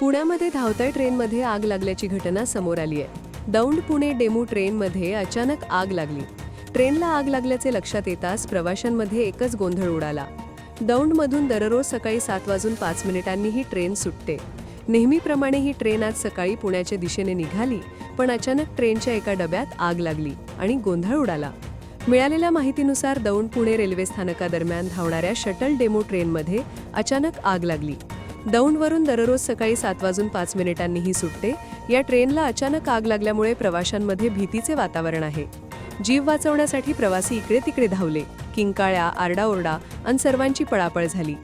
पुण्यामध्ये धावत्या ट्रेनमध्ये आग लागल्याची घटना समोर आली आहे. दौंड पुणे डेमू ट्रेनमध्ये अचानक आग लागली. ट्रेनला आग लागल्याचे लक्षात येताच प्रवाशांमध्ये एकच गोंधळ उडाला. दौंडमधून दररोज सकाळी सात वाजून पाच मिनिटांनी ही ट्रेन सुटते. नेहमीप्रमाणे ही ट्रेन आज सकाळी पुण्याच्या दिशेने निघाली पण अचानक ट्रेनच्या एका डब्यात आग लागली आणि गोंधळ उडाला. मिळालेल्या माहितीनुसार दौंड पुणे रेल्वे स्थानकादरम्यान धावणाऱ्या शटल डेमो ट्रेनमध्ये अचानक आग लागली. दौंडवरून दररोज सकाळी सात वाजून पाच मिनिटांनीही सुटते. या ट्रेनला अचानक आग लागल्यामुळे प्रवाशांमध्ये भीतीचे वातावरण आहे. जीव वाचवण्यासाठी प्रवासी इकडे तिकडे धावले. किंकाळ्या आरडाओरडा आणि सर्वांची पळापळ झाली.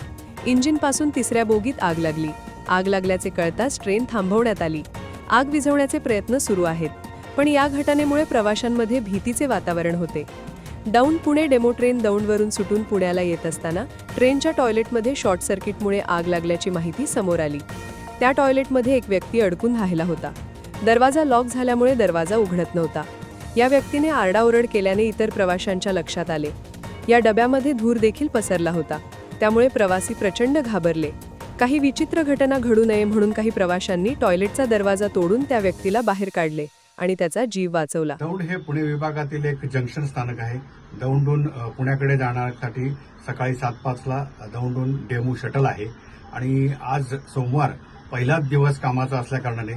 इंजिनपासून तिसऱ्या बोगीत आग लागली. आग लागल्याचे कळताच ट्रेन थांबवण्यात आली. आग विझवण्याचे प्रयत्न सुरू आहेत. पण या घटनेमुळे प्रवाशांमध्ये भीतीचे वातावरण होते. डाऊन पुणे डेमो ट्रेन दौंडवरून सुटून पुण्याला येत असताना ट्रेनच्या टॉयलेटमध्ये शॉर्ट सर्किटमुळे आग लागल्याची माहिती समोर आली. त्या टॉयलेटमध्ये एक व्यक्ती अडकून राहिला होता. दरवाजा लॉक झाल्यामुळे दरवाजा उघडत नव्हता. या व्यक्तीने आरडाओरड केल्याने इतर प्रवाशांच्या लक्षात आले. या डब्यामध्ये धूर देखील पसरला होता. त्यामुळे प्रवासी प्रचंड घाबरले. काही विचित्र घटना घडू नये म्हणून काही प्रवाशांनी टॉयलेटचा दरवाजा तोडून त्या व्यक्तीला बाहेर काढले. आणि त्याचा जीव वाचवला. दौंड हे पुणे विभागातील एक जंक्शन स्थानक आहे. दौंडून पुण्याकडे जाण्यासाठी सकाळी सात पाचला दौंडून डेमू शटल आहे. आणि आज सोमवार पहिलाच दिवस कामाचा असल्याकारणाने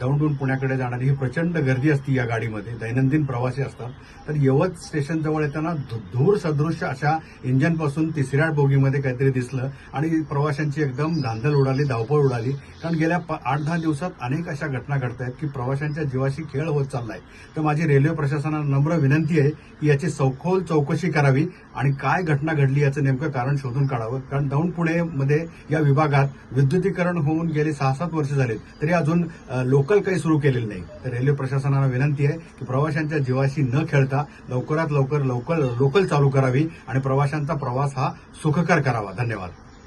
दौंडून पुण्याकडे जाणारी ही प्रचंड गर्दी असते या गाडीमध्ये. दैनंदिन प्रवासी असतात. तर यवत स्टेशनजवळ येताना धूर सदृश्य अशा इंजनपासून तिसऱ्या बोगीमध्ये काहीतरी दिसलं आणि प्रवाशांची एकदम धांदल उडाली धावपळ उडाली. कारण गेल्या प- आठ दहा दिवसात अनेक अशा घटना घडत आहेत की प्रवाशांच्या जीवाशी खेळ होत चाललाय. तर माझी रेल्वे प्रशासनाला नम्र विनंती आहे की याची सखोल चौकशी करावी आणि काय घटना घडली याचं नेमकं कारण शोधून काढावं. कारण दौंड पुणेमध्ये या विभागात विद्युतीकरण होऊन गेली सहा सात वर्ष झालेत. तरी अजून लोक लोकल काही सुरू केलेलं नाही. तर रेल्वे प्रशासनाला विनंती आहे की प्रवाशांच्या जीवाशी न खेळता लवकरात लवकर लोकल लोकल चालू करावी आणि प्रवाशांचा प्रवास हा सुखकर करावा. धन्यवाद.